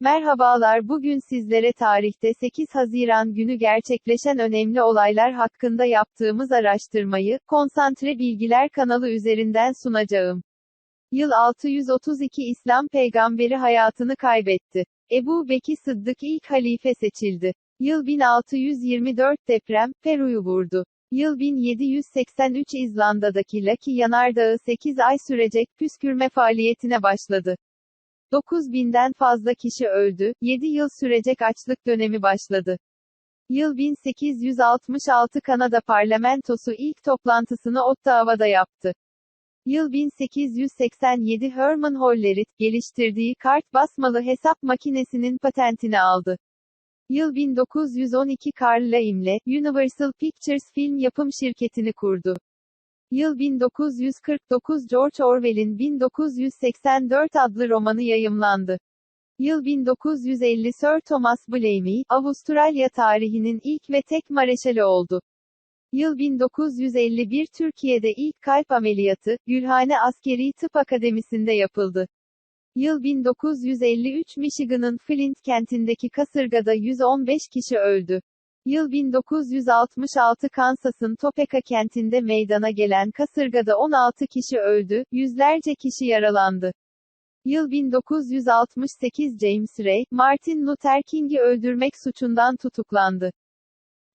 Merhabalar bugün sizlere tarihte 8 Haziran günü gerçekleşen önemli olaylar hakkında yaptığımız araştırmayı, Konsantre Bilgiler kanalı üzerinden sunacağım. Yıl 632 İslam peygamberi hayatını kaybetti. Ebu Bekir Sıddık ilk halife seçildi. Yıl 1624 deprem, Peru'yu vurdu. Yıl 1783 İzlanda'daki Laki Yanardağı 8 ay sürecek püskürme faaliyetine başladı. 9000'den fazla kişi öldü, 7 yıl sürecek açlık dönemi başladı. Yıl 1866 Kanada parlamentosu ilk toplantısını Ottawa'da yaptı. Yıl 1887 Herman Hollerith, geliştirdiği kart basmalı hesap makinesinin patentini aldı. Yıl 1912 Carl Laim'le, Universal Pictures film yapım şirketini kurdu. Yıl 1949 George Orwell'in 1984 adlı romanı yayımlandı. Yıl 1950 Sir Thomas Blamey, Avustralya tarihinin ilk ve tek mareşali oldu. Yıl 1951 Türkiye'de ilk kalp ameliyatı, Gülhane Askeri Tıp Akademisi'nde yapıldı. Yıl 1953 Michigan'ın Flint kentindeki kasırgada 115 kişi öldü. Yıl 1966 Kansas'ın Topeka kentinde meydana gelen kasırgada 16 kişi öldü, yüzlerce kişi yaralandı. Yıl 1968 James Ray, Martin Luther King'i öldürmek suçundan tutuklandı.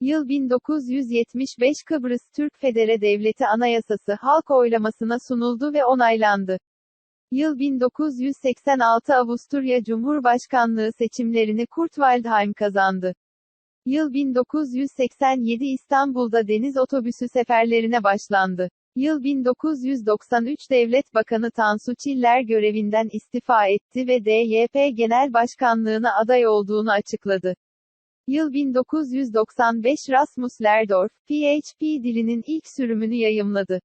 Yıl 1975 Kıbrıs Türk Federe Devleti Anayasası halk oylamasına sunuldu ve onaylandı. Yıl 1986 Avusturya Cumhurbaşkanlığı seçimlerini Kurt Waldheim kazandı. Yıl 1987 İstanbul'da deniz otobüsü seferlerine başlandı. Yıl 1993 Devlet Bakanı Tansu Çiller görevinden istifa etti ve DYP Genel Başkanlığına aday olduğunu açıkladı. Yıl 1995 Rasmus Lerdorf, PHP dilinin ilk sürümünü yayımladı.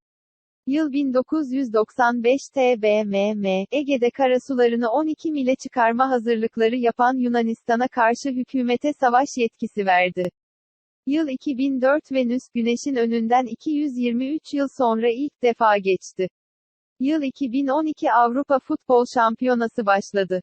Yıl 1995 TBMM, Ege'de karasularını 12 mile çıkarma hazırlıkları yapan Yunanistan'a karşı hükümete savaş yetkisi verdi. Yıl 2004 Venüs, Güneş'in önünden 223 yıl sonra ilk defa geçti. Yıl 2012 Avrupa Futbol Şampiyonası başladı.